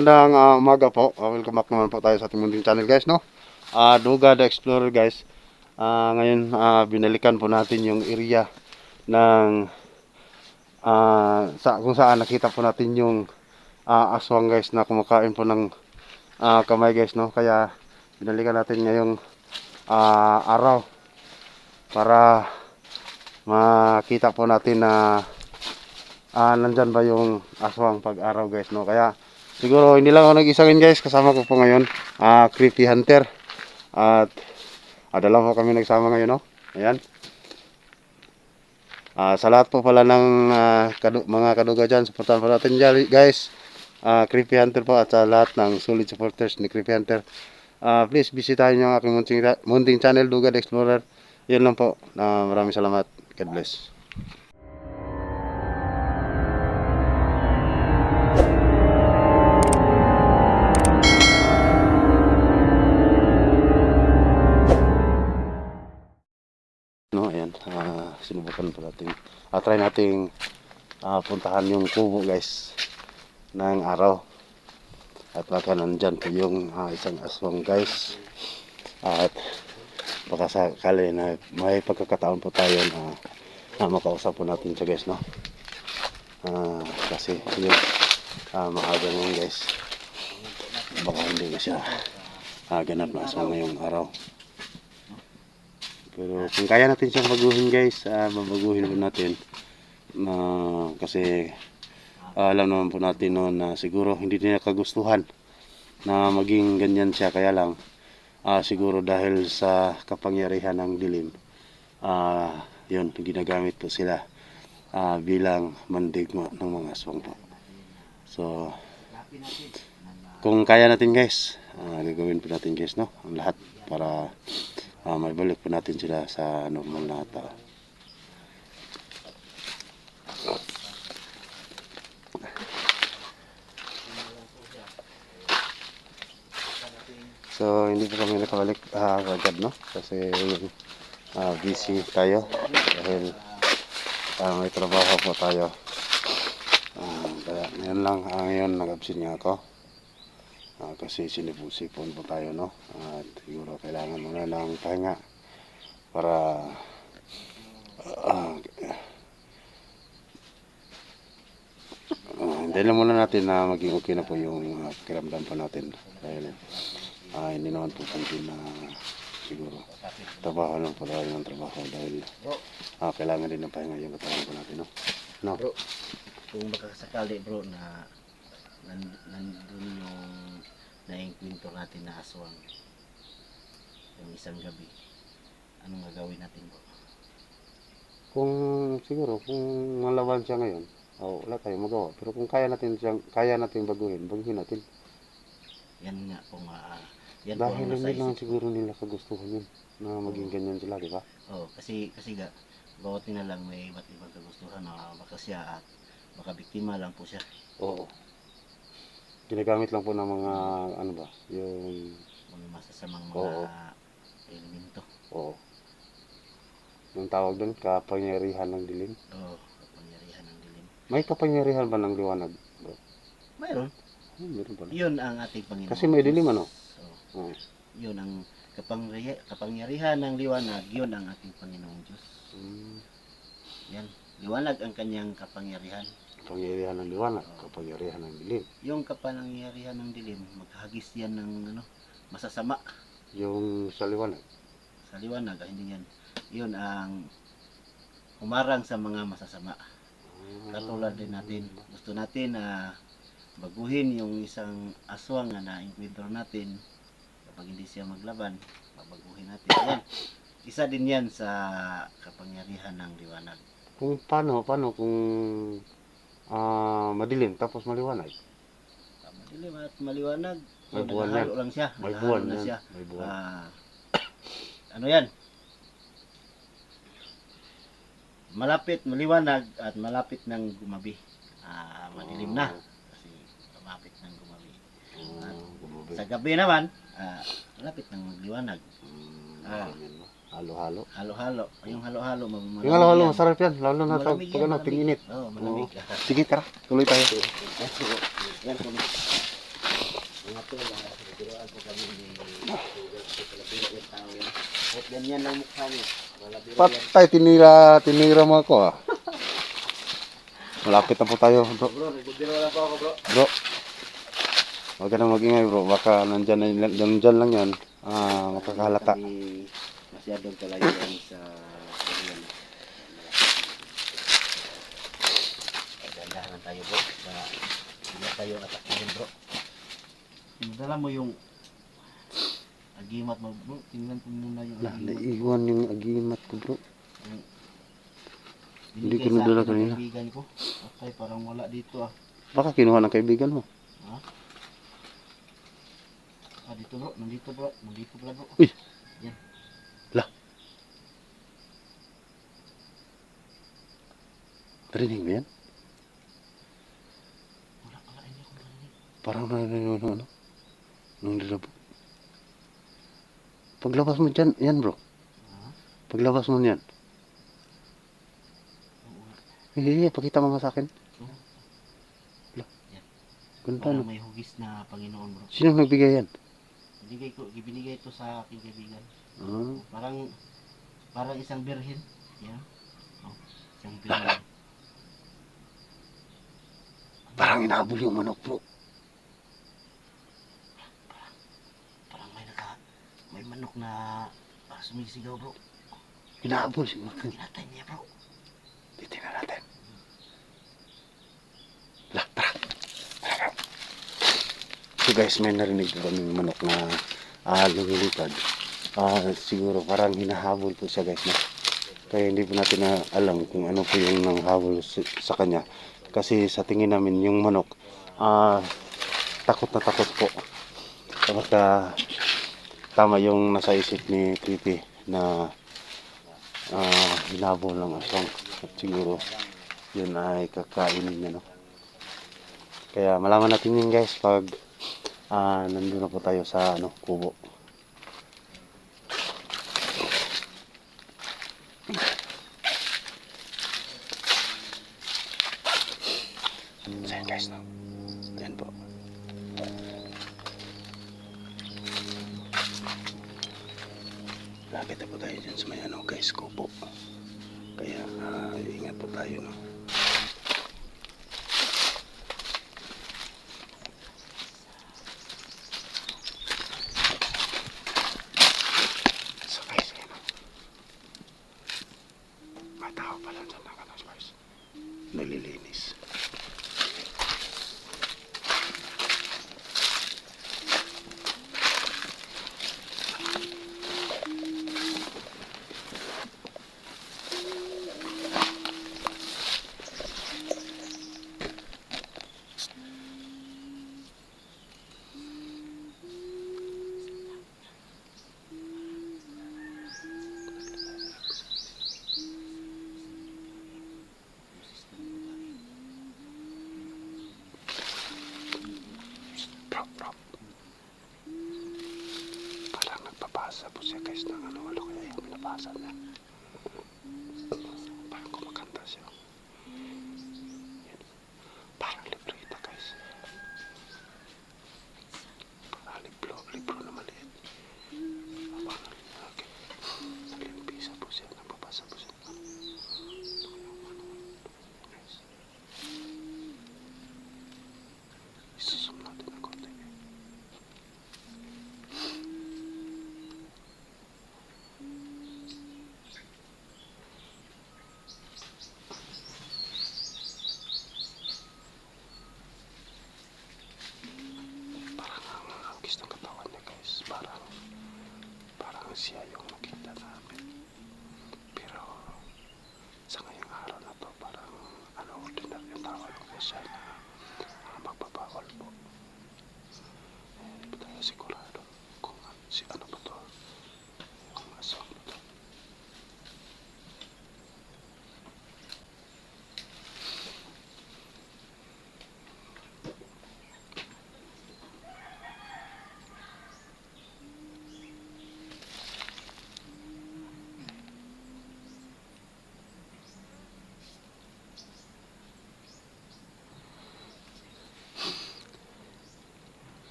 Magandang ah, umaga po. Ah, welcome back naman po tayo sa ating munting channel guys, no? Ah, Duga the Explorer guys. Ah, ngayon ah, binalikan po natin yung area ng ah, sa kung saan nakita po natin yung ah, aswang guys na kumakain po ng ah, kamay guys, no? Kaya binalikan natin ngayong ah, araw para makita po natin na ah nandyan ba yung aswang pag-araw guys no kaya siguro hindi lang ako nag-isa guys. Kasama ko po ngayon ah creepy hunter. At ah, dalawa kami nagsama ngayon no ayan. Ah sa lahat po pala ng ah, kadu- mga kaduga dyan supportan po natin dyan guys. Ah creepy hunter po at sa lahat ng solid supporters ni creepy hunter. Ah please bisitahin nyo ang aking munting, munting channel Dugad Explorer. Yun lang po. Na maraming salamat. God bless Ah, try nating ah, puntahan yung kubo, guys, ng araw. At baka nandyan po yung ah, isang aswang, guys. at baka sakali na may pagkakataon po tayo na, na makausap po natin siya, guys, no? Ah, kasi yun, ah, maaga ngayon, guys. Baka hindi siya ah, ganap na aswang ngayong araw. Pero kung kaya natin siyang baguhin guys, ah, babaguhin po natin. Na kasi ah, alam naman po natin noon na siguro hindi niya kagustuhan na maging ganyan siya. Kaya lang ah, siguro dahil sa kapangyarihan ng dilim, ah, yun, ginagamit po sila ah, bilang mandigma ng mga aswang po. So, kung kaya natin guys, ah, gagawin po natin guys, no? Ang lahat para ah maibalik po natin sila sa normal na tao. So, hindi po kami nakabalik ah, agad, no? Kasi ah, busy tayo dahil ah, may trabaho po tayo. Ah, kaya ngayon lang, ah, ngayon nag-absent nga ako. Ah, kasi sinipon po tayo, no? At siguro kailangan muna ng pahinga para ah, ah, hindi lang muna natin na maging okay na po yung uh, kiramdam po natin. Dahil ah, hindi naman po pwede na siguro trabaho lang po tayo ng trabaho dahil ah, kailangan din ng pahinga yung katawan po natin, no? No? Bro, kung makasakali bro na nandun yung na-encounter natin na aswang yung isang gabi, anong gagawin natin bro? Kung siguro kung malaban siya ngayon, oh, wala tayong magawa. Pero kung kaya natin siyang kaya natin baguhin, baguhin natin. Yan nga po nga, yan po Dahil nasa hindi lang siguro nila kagustuhan yun na maging ganyan sila, di ba? Oh, kasi, kasi ga, bawat na lang may iba't ibang kagustuhan na baka siya at baka biktima lang po siya. Oo. Ginagamit lang po ng mga ano ba, yung Mga masasamang mga Oo. elemento. oo. Yung tawag doon, kapangyarihan ng dilim. Oh, kapangyarihan ng dilim. May kapangyarihan ba ng liwanag? Bro? Mayroon. Hmm, meron pala. Yun ang ating Panginoon. Kasi may dilim, ano? So, Oo. yun ang kapangyari- kapangyarihan ng liwanag, yun ang ating Panginoong Diyos. Hmm. Yan. Liwanag ang kanyang kapangyarihan. Kapangyarihan ng liwanag, kapangyarihan ng dilim. Yung kapangyarihan ng dilim, maghagis yan ng ano, masasama Yung sa liwanag. sa liwanag. ah, hindi yan. Yun ang humarang sa mga masasama. Katulad din natin, gusto natin na baguhin yung isang aswang na na-encounter natin. Kapag hindi siya maglaban, babaguhin natin. Yan. Isa din yan sa kapangyarihan ng liwanag. Kung paano, paano kung ah madilim tapos maliwanag? Ah, Madilim at maliwanag. May buwan naghahalo lang siya. May buwan na yan. siya. May buwan. Ah, ano yan? Malapit, maliwanag at malapit ng gumabi. Ah, madilim na. Kasi malapit ng gumabi. Ah, gumabi. Sa gabi naman, ah, malapit ng magliwanag. Mm, Ah. Halo-halo. Halo-halo. Yung halo-halo, Yung halo-halo, masarap yan. Lalo na pag ano, tinginit. Oo, malamig. Sige, tara. Tuloy tayo. Yan, yan, Mga tol, biruan po kami ni ganyan lang mukha niya. Patay, tinira, tinira mo ako ah. Malapit na po tayo, bro. Bro, nagbibiro lang po ako bro. Bro, huwag ka na mag-ingay bro. Baka nandyan, na, nandyan lang yan. Ah, makakahalata. Kami masyadong kalayuan sa Korean. Gandahan lang tayo bro. Sa hindi tayo atakihin bro. Dala mo yung agimat mo bro. Tingnan ko muna yung agimat. naiwan yung agimat ko bro. Hindi Binigay ko nadala kanina. Kaibigan ko. Okay, parang wala dito ah. Baka kinuha ng kaibigan mo. Ha? Ah, dito bro. Nandito bro. Nandito pala bro. Uy. Yan. Narinig mo yan? Wala, wala. Hindi ako narinig. Parang narinig mo ano? Nung nilabo. Paglabas mo dyan, yan bro. Ha? Paglabas mo yan. Nga. Hindi, pakita mo nga sa akin. Oo. Ganda Parang no. may hugis na Panginoon bro. Sino nagbigay yan? Binigay ko, ibinigay ito sa aking kaibigan. Ah, Parang, parang isang birhen. Yan. Oh, isang birhen. parang inahabol yung manok bro. Parang may naka, may manok na ah, sumisigaw bro. Inahabol si manok. Pinatay niya bro. Titingnan natin. Lah, tara. Tara. So guys, may narinig po kami manok na ah, lumilipad. Ah, siguro parang hinahabol po siya guys. No? Kaya hindi po natin na alam kung ano po yung nanghabol sa, sa kanya. Kasi sa tingin namin yung manok, ah, takot na takot po. Kapag ah, tama yung nasa isip ni Titi na ah, hinabol ng aswang. At siguro yun ay kakainin niya. No? Kaya malaman natin yun guys pag ah, nandun na po tayo sa ano, kubo. So yun guys, no? Yan po. Lapit na po tayo dyan sa may ano guys, kubo. Kaya ah, ingat po tayo, no? So guys, yan? May tao pala dyan na guys. Nalilinis.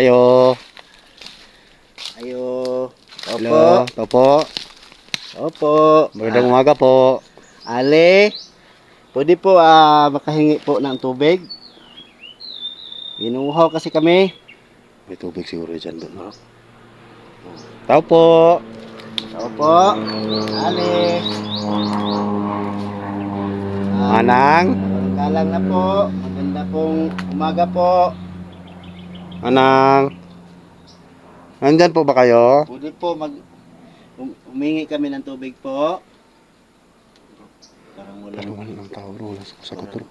Ayo. Ayo. Hello. Ito po. Opo. Magandang umaga po. Ale, pwede po ah, makahingi po ng tubig? Inuuhaw kasi kami. May tubig siguro dyan doon. No? Tao po. Opo. Ale. Ah, Manang. Na po. Maganda pong umaga po. Manang. Nandyan po ba kayo? Pwede po mag um, umingi kami ng tubig po. Parang wala. Pero wala ng tao bro. Wala sa sagot bro.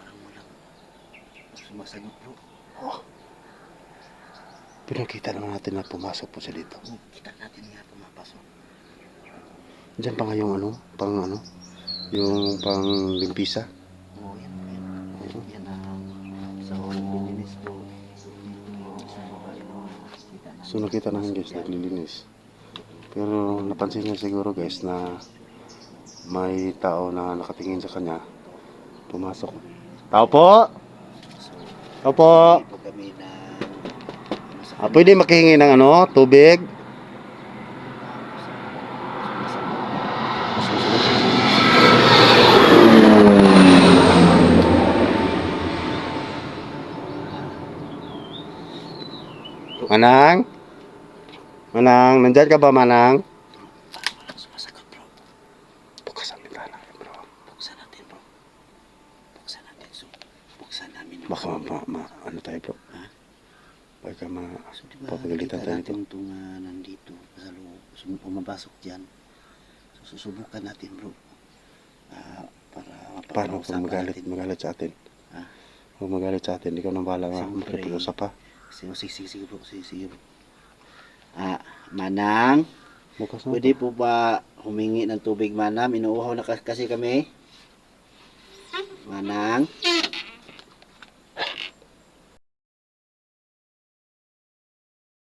Parang wala. Sumasagot bro. Pero kita naman natin na pumasok po siya dito. Oh, kita natin nga pumapasok. Diyan pa nga yung ano, pang ano, yung pang limpisa. Oh, yan, yan. Yan ang sa unang bininis So nakita namin guys, naglilinis. Pero napansin niya siguro guys na may tao na nakatingin sa kanya. Pumasok. Tao po! Tao po! Ah, pwede makihingi ng ano, tubig? Manang? Manang, nandyan ka ba Manang? Sumasagot bro. Bukas ang bintana bro. Buksan natin bro. Buksan natin. So, buksan namin Baka ma, ma, ano tayo bro? Ha? Baka ma, So, di ba, papagalitan tayo dito. itong ah, nandito sa loob. So, pumapasok dyan. So, susubukan natin bro. Ah, para Paano kung magalit, natin. magalit sa atin? Ha? Kung magalit sa atin, ikaw nang bahala nga. Siyempre. Makipag-usap pa. Sige, sige, sige, sige bro. Sige, sige bro. Ah, Manang, Bukas na. pwede po ba humingi ng tubig Manang? Inuuhaw na kas- kasi kami. Manang.